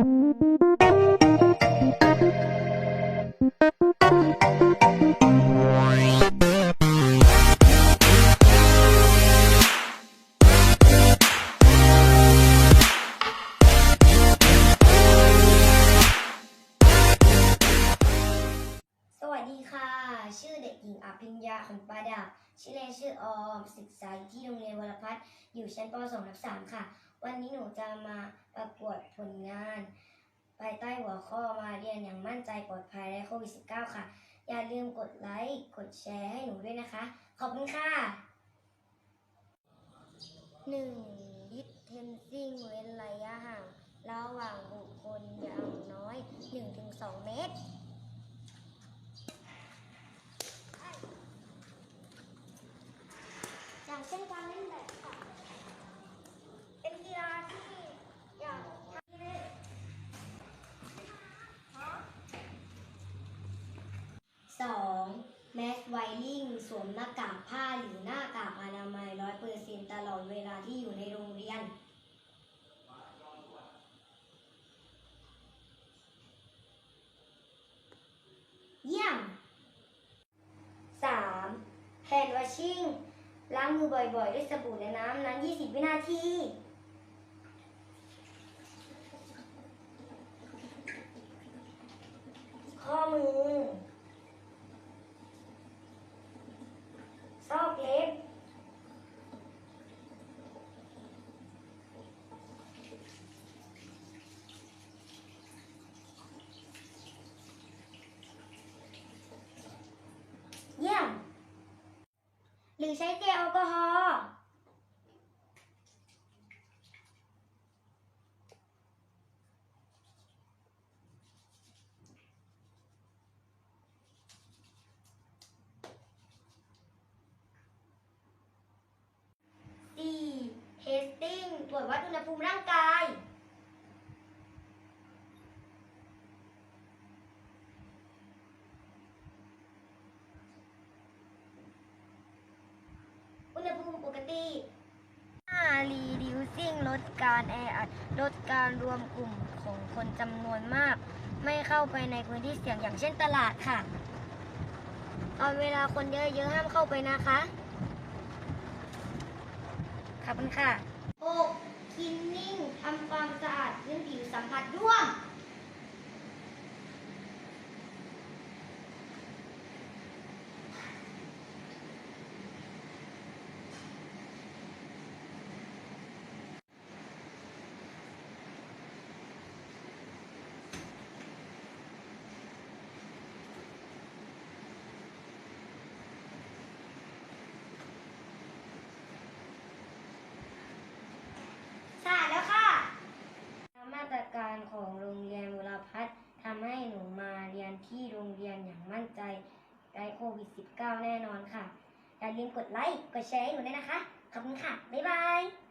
Thank you. ชื่อเด็กหญิงอภิญญาของปาดา ชื่อเล่นชื่อออม ศึกษาที่โรงเรียนวรพัฒน์อยู่ชั้นป .2 ทับ3ค่ะ วันนี้หนูจะมาประกวดผลงาน ภายใต้หัวข้อมาเรียนอย่างมั่นใจปลอดภัยและโควิด -19 ค่ะ อย่าลืมกดไลค์ กดแชร์ให้หนูด้วยนะคะ ขอบคุณค่ะ 1. distancing เว้นระยะห่าง ระหว่างบุคคลอย่างน้อย 1-2 เมตร อย่าง เช่นการเล่นแบบค่ะ เป็นกีฬาที่อยากทำเล่นสองแมสไวลิงสวมหน้ากากผ้าหรือหน้ากากอนามัยร้อยเปอร์เซ็นตลอดเวลาที่อยู่ในโรงเรียน เยี่ยม 3. แฮนด์วอชชิ่ง ล้าง มือบ่อยๆ ด้วยสบู่และน้ำนั้น 20 วินาทีข้อมือ ซอกเล็บ เยี่ยม ห รือใช้เจลแอลกอฮอล์สี่เทสติ้งตรวจวัดอุณหภูมิร่างกาย อุณ หภูมิปกติ 5. reducing ลดการแออัดลดการรวมกลุ่มของคนจำนวนมาก ไม่เข้าไปในพื้นที่เสี่ยงอย่างเช่นตลาดค่ะ ตอนเวลาคนเยอะๆห้ามเข้าไปนะคะขอบคุณค่ะ 6. cleaning ทำความสะอาดพื้นผิวสัมผัสร่วม สะอาดแล้วค่ะ มาตรการของโรงเรียนวรพัฒน์ทำให้หนูมาเรียนที่โรงเรียนอย่างมั่นใจไร้ โควิด -19 แน่นอนค่ะ อย่าลืมกดไลค์ กดแชร์ให้หนูด้วยนะคะ ขอบคุณค่ะ บ๊ายบาย